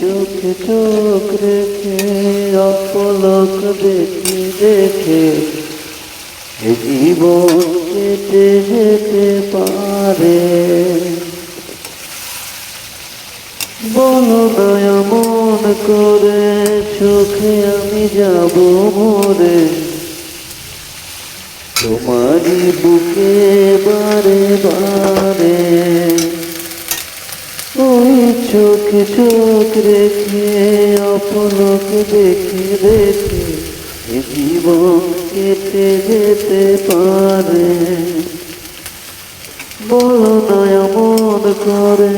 চোখে চোখ রেখে অপলক দেখি দেখে জীবন কেটে যেতে পারে। বলো না এমন করে, চোখে আমি যাব মরে। তোমারই বুকে বারে বারে চোখে চোখ রেখে অপলক দেখে দেখে জীবন কেটে যেতে পারে। বলো না এমন করে,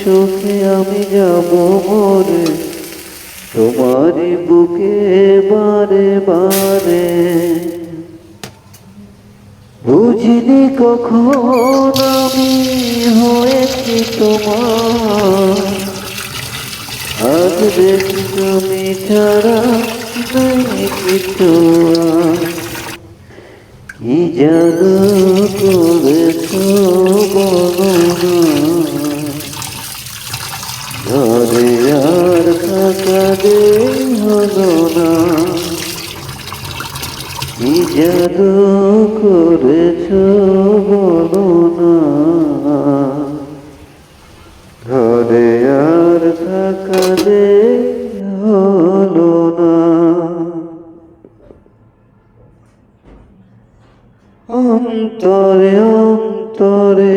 সুখে আমি যাব মরে, তোমারই বুকে বারে বারে। বুঝিনি কখন আমি হয়েছি তোমার আজ দেখি তুমি ছাড়া নেই কিছু। কি জাদু করেছ ঘরে আর থাকা দে হলো না কি ঘরে আর থাকা দে হলো না অন্তরে অন্তরে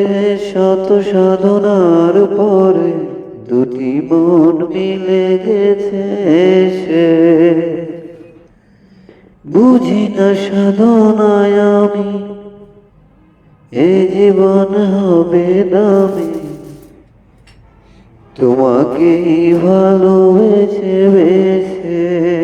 শত সাধনার পরে দুটি মন মিলে গেছে সে। বুঝি না সাধনায় আমি, এ জীবন হবে দামি তোমাকে ভালোবেসে বেছে